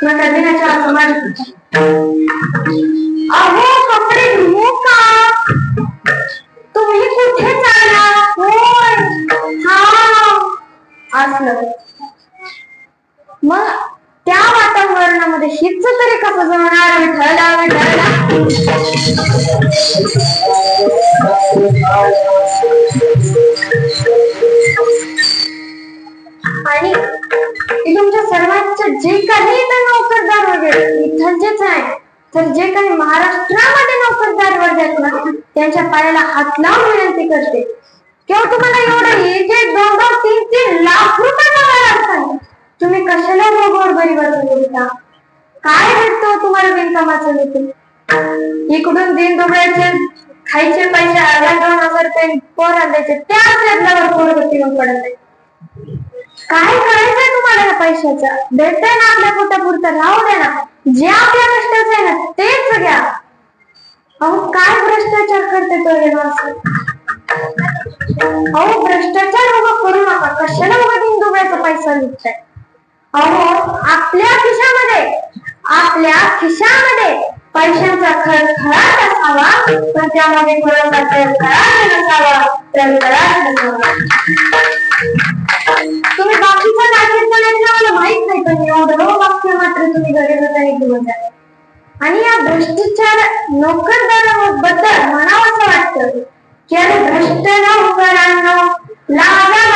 किंवा कधीनाच्या समाज अहो कपडे धुवू का? तुम्ही कुठे चालला? होय. हा. असलं. मग त्या वातावरणामध्ये हीच तरी कसं जमणार? विठ्ठला विठ्ठला. आणि ते तुमच्या सर्वांचं जे काही इथं नोकरदार वगैरे विठ्ठलचेच आहे तर जे काही महाराष्ट्रामध्ये नोकरदार वर्ग आहेत ना त्यांच्या पायाला हात लावून विनंती करते. किंवा तुम्हाला एवढं एक एक दोन दोन तीन तीन लाख रुपये पगार असतात तुम्ही कशाला गोगोर बरी बोलता काय भेटतो तुम्हाला बिनकामाचं देखील इकडून दिन दुबळ्याचे खायचे पैसे अर्धा दोन हजार रुपये पोर द्यायचे त्याच बदलावर पोरगती पडत आहे काय करायचंय तुम्हाला या पैशाचं? भेटतंय ना आपल्या पोटापुरतं राहू द्या ना. जे आपल्या कष्टाचं आहे ना तेच घ्या. अहो काय भ्रष्टाचार करते तो हे माणसं? अहो भ्रष्टाचार उभा करू नका. कशाला उभा तीन दुबळ्याचा पैसा लुटताय अहो आपल्या खिशामध्ये आपल्या खिशामध्ये पैशांचा खळखळाट असावा पण त्यामध्ये कोणाचा खळखळाट नसावा खळखळाट नसावा. माहीत पण एवढं वाक्य मात्र तुम्ही गरीबाचा एक दिवस आहे आणि या भ्रष्टाचार नोकरदाराबद्दल म्हणावं असं वाटतं की अरे भ्रष्ट नोकरांना लागा